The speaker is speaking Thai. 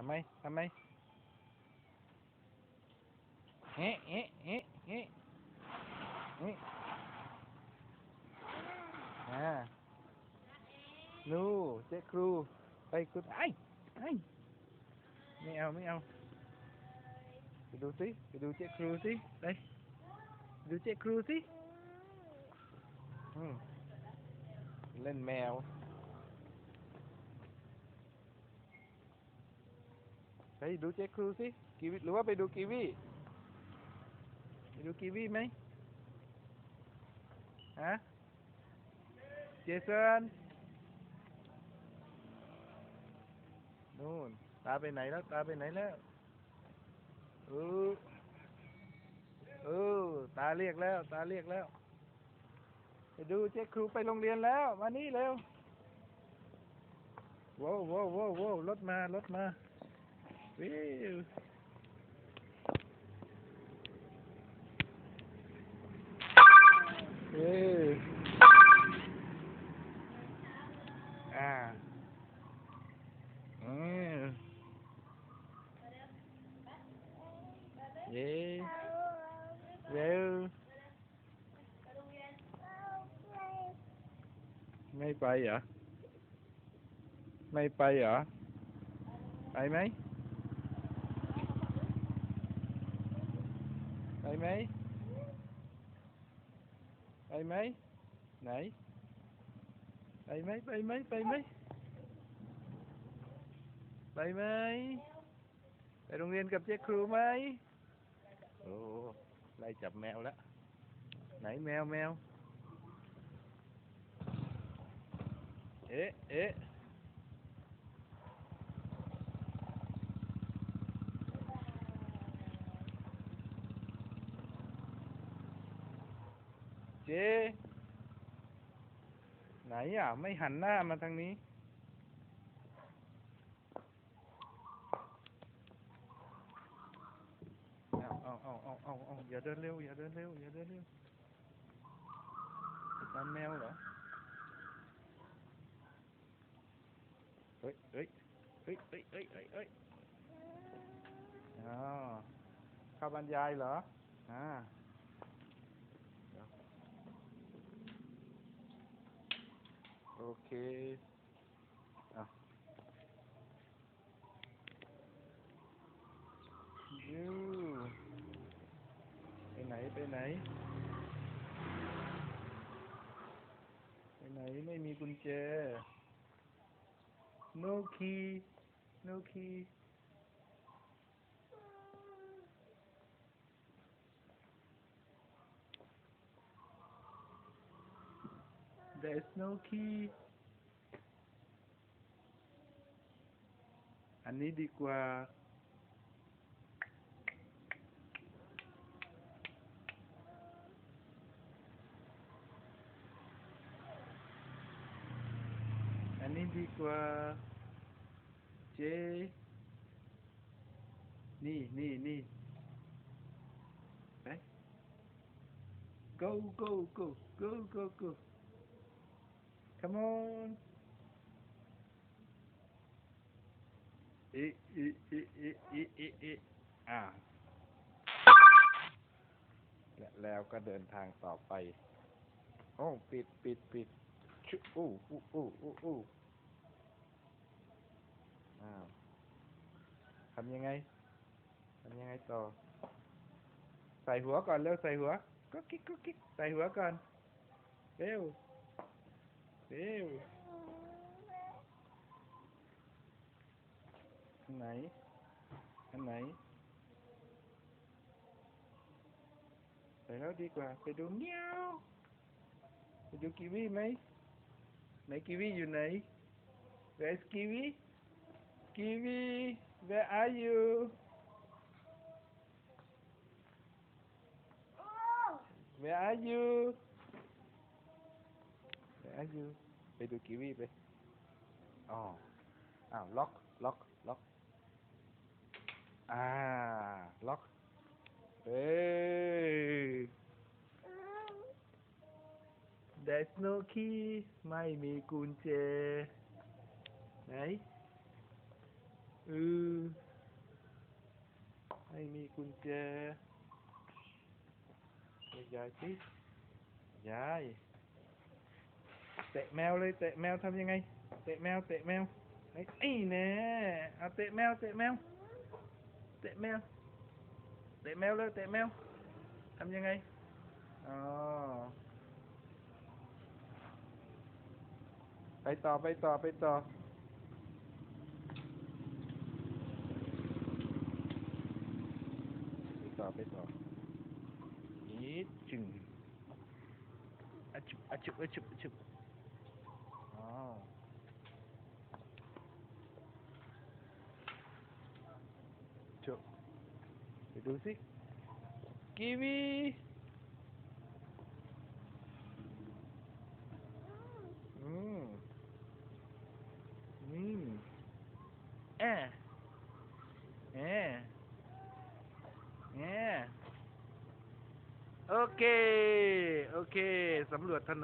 Thầm ấy, thầm ấy Ê, ê, ê, ê. Ê. À. Nu, chết cru Ê, cút, ai, ai. Mèo, mèo Cái đu tí, cái đu chết cru tí. Đây. Đu chết cru tí. Ừ. Lên mèo. ไปดูเจ๊ครูสิไปดูเจ๊ครูสิกีวีหรือว่าไปดูกีวีไปดูกีวีไหมฮะเจสันนู่นตาไปไหนแล้วตาไปไหนแล้วเออเออตาเรียกแล้ว ตาเรียกแล้ว ไปดูเจ๊ครูไปโรงเรียนแล้ว มานี่เร็วว้าวว้าวว้วโว้วรถมารถมา Woo. Woo. Ah. Mm. Yeah. Yeah. Máy bay à? Máy bay à? Bay máy? ไปไหมไปไหมไปไหมไหน ไปไหมไปไหมไปไหมไปไหมไปโรงเรียนกับเจ๊ครูไหมโอ้ไล่จับแมวแล้วไหนแมวแมว เอ๊ะเอ๊ะ เจ๊ไหนอะ ไม่หันหน้ามาทางนี้เอาเอาเอาเอาเอาเอาอย่าเดินเร็ว อย่าเดินเร็ว อย่าเดินเร็วตามแมวเหรอ เฮ้ยเฮ้ยเฮ้ยเฮ้ยเฮ้ยเฮ้ยเฮ้ยอ๋อข้าบรรยายเหรอ อ่า โอเคอะยูไปไหน ไปไหน ไปไหนไม่มีกุญแจ no key no key There's no key. Anidi kwa anidi kwa J ni ni ni eh? go go go go go go come on เอะเอะเอะเอะเอะเอะเอะอ่า และแล้วก็เดินทางต่อไป โอ้ ปิด ปิด ปิดชุอู้อู้อู้อู้อู้อ้าวทำยังไง ทำยังไงต่อ ใส่หัวก่อนเร็ว ใส่หัวก็กิ๊กก็กิ๊กใส่หัวก่อน เร็ว Deus! Anh này Anh này Tại đó đi qua, Phải đu miau Phải đu kiwi mấy Này kiwi dù này Where is kiwi? Kiwi, Where are you? Where are you? Where are you ไปดูกีวีไปอ๋ออ้าวล็อก ล็อก ล็อก อ่า ล็อกเอ้ย There's no key ไม่มีกุญแจ ไหนอือไม่มีกุญแจยายสิยาย เตะแมวเลย เตะแมวทำยังไง เตะแมว เตะแมวไอ้ไอ้แน่เอาเตะแมว เตะแมว เตะแมว เตะแมวเลย เตะแมวทำยังไง อ๋อ ไปต่อ ไปต่อ ไปต่อ ไปต่อ ไปต่อนี่จึงอะชุบอะชุบอะชุบอะชุบ Wow. Chợ. Để đứng xích. Kiwi. hmm, Mm. eh, eh, Yeah. okay, okay, sắm lượt thân